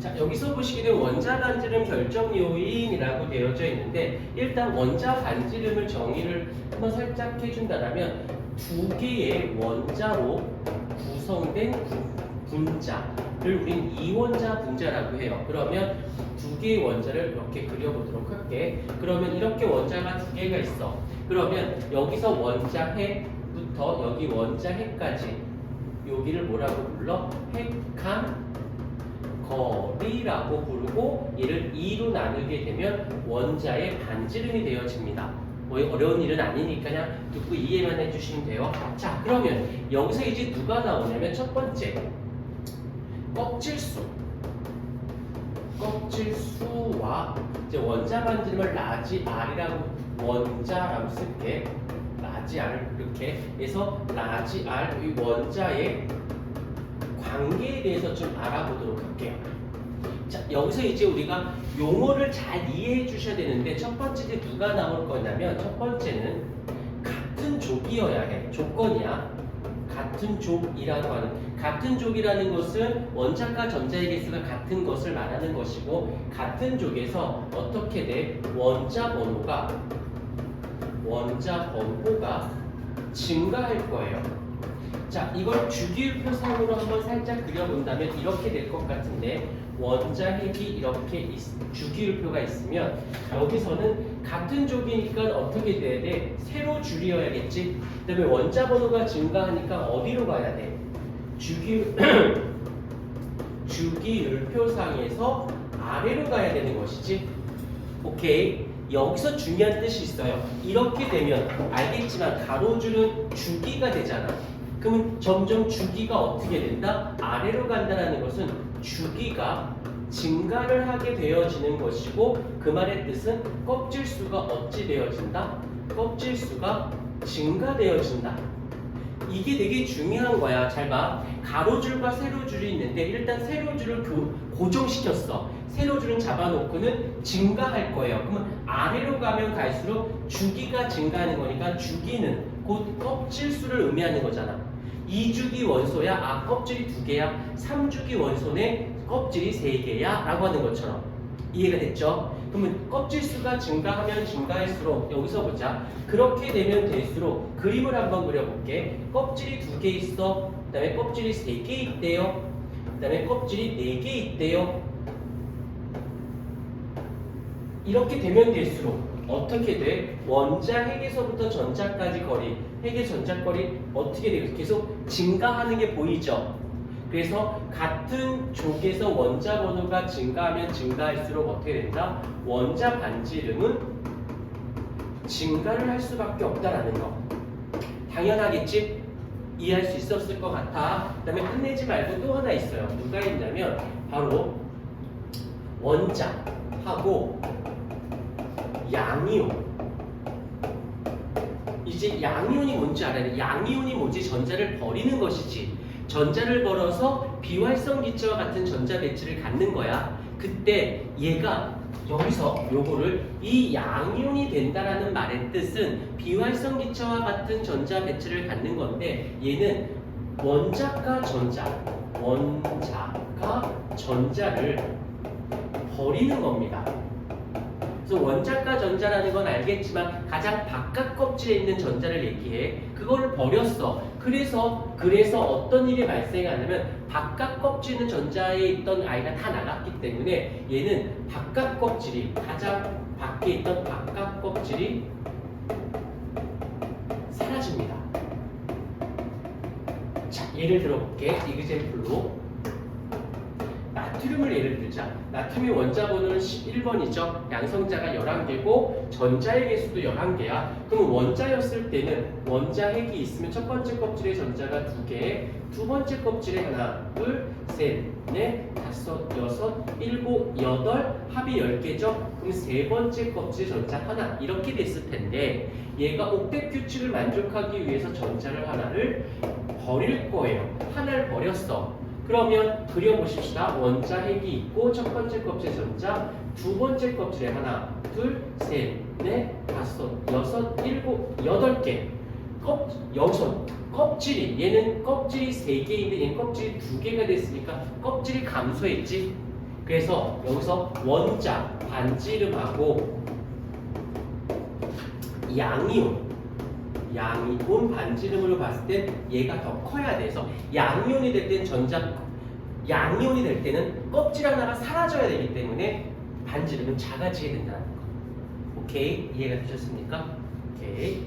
자, 여기서 되면 원자 반지름 결정 요인이라고 되어져 있는데 일단 원자 반지름을 정의를 한번 살짝 해준다면 두 개의 원자로 구성된 분- 분자를 우린 이원자 분자라고 해요. 그러면 두 개의 원자를 이렇게 그려보도록 할게. 그러면 이렇게 원자가 두 개가 있어. 그러면 여기서 원자 해부터 여기 원자 해까지 여기를 뭐라고 불러? 핵한 거리라고 부르고 얘를 2로 나누게 되면 원자의 반지름이 되어집니다. 뭐 어려운 일은 아니니까 그냥 듣고 이해만 해주시면 돼요. 자, 그러면 여기서 이제 누가 나오냐면 첫 번째 껍질수. 껍질수와 이제 원자 반지름을 라지 R이라고 원자라고 쓸게. 라지 R 이렇게 해서 라지 R 이 원자의 관계에 대해서 좀 알아보도록 할게요. 자, 여기서 이제 우리가 용어를 잘 이해해 주셔야 되는데 첫 번째 누가 나올 거냐면 첫 번째는 같은 족이어야 해. 조건이야. 같은 족이라고 하는 같은 족이라는 것은 원자과 전자의 개수가 같은 것을 말하는 것이고 같은 족에서 어떻게 돼? 원자 번호가 원자 번호가 증가할 거예요. 자, 이걸 주기율 표상으로 한번 살짝 그려본다면 이렇게 될 것 같은데 원자 핵이 이렇게 있- 주기율표가 있으면 여기서는 같은 족이니까 어떻게 돼야 돼? 세로 줄이어야겠지. 그 다음에 원자 번호가 증가하니까 어디로 가야 돼? 주기 주기율표상에서 아래로 가야 되는 것이지. 오케이. 여기서 중요한 뜻이 있어요. 이렇게 되면 알겠지만 가로줄은 주기가 되잖아. 그러면 점점 주기가 어떻게 된다? 아래로 간다는 것은 주기가 증가를 하게 되어지는 것이고 그 말의 뜻은 껍질 수가 어찌 되어진다? 껍질 수가 증가되어진다. 이게 되게 중요한 거야. 잘 봐. 가로줄과 세로줄이 있는데 일단 세로줄을 교- 고정시켰어. 세로줄은 잡아놓고는 증가할 거예요. 그러면 아래로 가면 갈수록 주기가 증가하는 거니까 주기는 곧 껍질 수를 의미하는 거잖아. 2주기 원소야, 아 껍질이 두 개야. 3주기 원소네 껍질이 세 개야. 라고 하는 것처럼. 이해가 됐죠? 그러면 껍질 수가 증가하면 증가할수록 여기서 보자. 그렇게 되면 될수록 그림을 한번 그려볼게. 껍질이 두 개 있어. 그 다음에 껍질이 세 개 있대요. 그 다음에 껍질이 네 개 있대요. 이렇게 되면 될수록 어떻게 돼? 원자 핵에서부터 전자까지 거리, 핵의 전자 거리 어떻게 돼요? 계속 증가하는 게 보이죠? 그래서 같은 족에서 원자 번호가 증가하면 증가할수록 어떻게 된다? 원자 반지름은 증가를 할 수밖에 없다라는 거. 당연하겠지? 이해할 수 있었을 것 같아. 그 다음에 끝내지 말고 또 하나 있어요. 누가 있냐면 바로 원자하고 양이온. 이제 양이온이 뭔지 알아야 돼. 양이온이 뭐지? 전자를 버리는 것이지. 전자를 벌어서 비활성 기체와 같은 전자 배치를 갖는 거야. 그때 얘가 여기서 요거를 이 양이온이 된다라는 말의 뜻은 비활성 기체와 같은 전자 배치를 갖는 건데 얘는 원자과 전자, 원자가 전자를 버리는 겁니다. 그래서 원자과 전자라는 건 알겠지만 가장 바깥 껍질에 있는 전자를 얘기해. 그거를 버렸어. 그래서 그래서 어떤 일이 발생하냐면 바깥 껍질에 있는 전자에 있던 아이가 다 나갔기 때문에 얘는 바깥 껍질이 가장 밖에 있던 바깥 껍질이 사라집니다. 자, 예를 들어볼게. 이그젠플로 나트륨을 예를 들자. 나트륨의 원자 번호는 11번이죠. 양성자가 11개고 전자의 개수도 11개야. 그럼 원자였을 때는 원자 핵이 있으면 첫 번째 껍질에 전자가 2개, 두 번째 껍질에 하나, 둘, 셋, 넷, 다섯, 여섯, 일곱, 여덟, 합이 10개죠. 그럼 세 번째 껍질 전자 하나 이렇게 됐을 텐데 얘가 옥텟 규칙을 만족하기 위해서 전자를 하나를 버릴 거예요. 하나를 버렸어. 그러면 그려보십시다. 원자 핵이 있고 첫 번째 껍질 전자, 두 번째 껍질에 하나, 둘, 셋, 넷, 다섯, 여섯, 일곱, 여덟 개. 껍 여섯 껍질이 얘는 껍질이 세 개인데 얘는 껍질이 두 개가 됐으니까 껍질이 감소했지. 그래서 여기서 원자 반지름하고 양이온 양이 온 반지름으로 봤을 때 얘가 더 커야 돼서 양이온이 될 때는 전자 양이온이 될 때는 껍질 하나가 사라져야 되기 때문에 반지름은 작아지게 된다는 거. 오케이 이해가 되셨습니까? 오케이